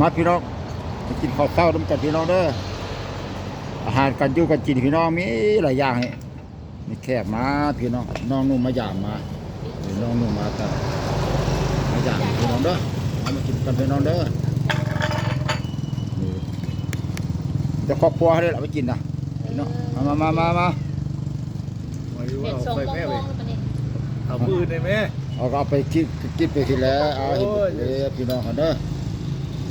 มาพี่น้องมากินข้าวเช้าน้ำกันพี่น้องเด้ออาหารกันอยู่กันกินพี่น้องมีหลายอย่างให้มีแคบมาพี่น้องน้องนุ่มมาย่างมาพี่น้องนุ่มมากันมาย่างพี่น้องเด้อเอามากินกันพี่น้องเด้อนี่จะครอบครัวให้ได้เราไปกินนะพี่น้องมามามามามามาอยู่เห็ว่าดทรงเอาไปมองแม่มไปองมันนี่เอาปืนได้ไหมเอาก็เอาไปกินกินไปทีแล้วเอาให้โอ้ยเลยพี่น้องกันเด้อ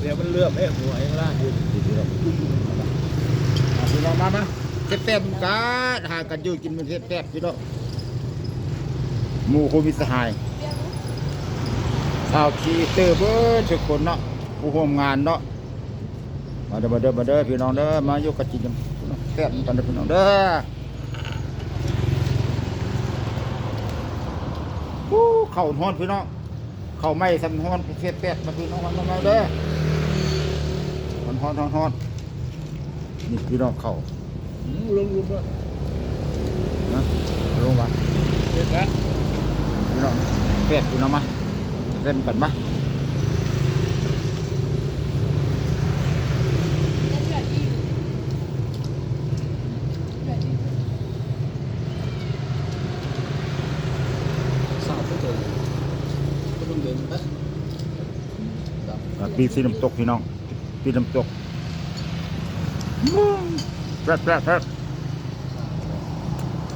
เดี๋ยวมันเลือบเอ้หัวข้างล่างอยู่พี่น้องมาพี่น้องมามาเจ็บแป๊บกันหากันอยู่กินมันเจ็บแป๊บพี่น้องหมู่คนมิสหายชาวคีเตอร์เบิร์ดทุกคนเนาะผู้ร่วมงานเนาะมาเด้อมาเด้อมาเด้อพี่น้องเด้อมาอยู่กันกินกันแป๊บกันเด้อพี่น้องเด้อเข้าฮ้อนพี่น้องเข้าไม่สำฮ้อนเจ็บแป๊บมาพี่น้องมามาเด้อ ฮ้อนฮ้อนฮ้อนฮ้อนนี่พี่น้องเข้าหืมลุงลุงด้วยนะลงมาเด็ดละพี่น้องเป็ดพี่น้องมาเล่นกันมาสาวผู้ชมก็ต้องเดินไปอะปีสีน้ำตกพี่น้อง ปีน้ำตกแซ่บแซ่บแซ่บ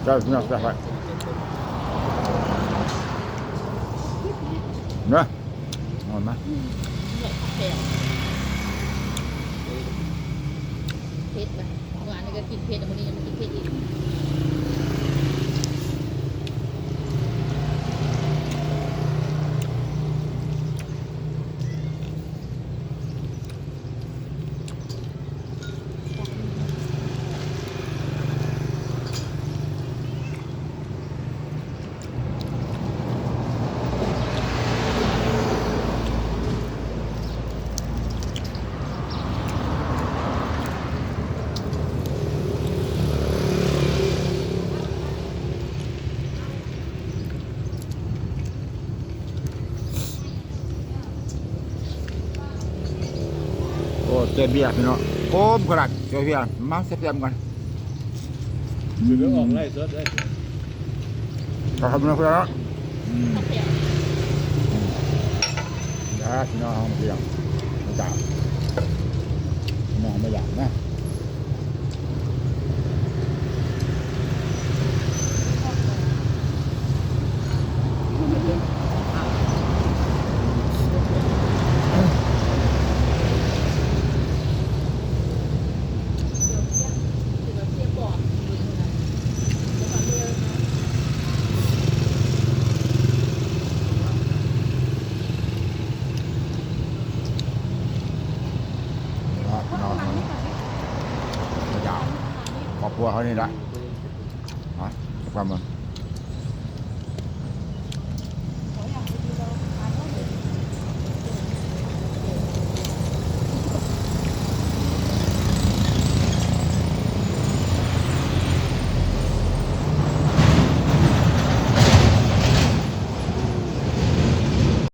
แซ่บพี่น้องแซ่บไปเนาะเอามาเนี่ยแซ่บเผ็ดไปเมื่อวานนี้ก็กินเผ็ดแต่วันนี้ยังไม่กินเผ็ดอีก เจเบียร์พี่น้องโอ้มกระดักเจเบียร์มาเสียบๆกันอยู่แล้วออกไล่สดได้ขอบคุณนะพี่น้องอืมข้าวเปียกนะพี่น้องเอามาเพียงมาจับพี่น้องไม่อยากนะ คือแบบเสียก่อนดูนะแล้วก็เลือกนะ อะพี่น้องเอาไม่อยาก ครัวเขานี่ละฮะความมึง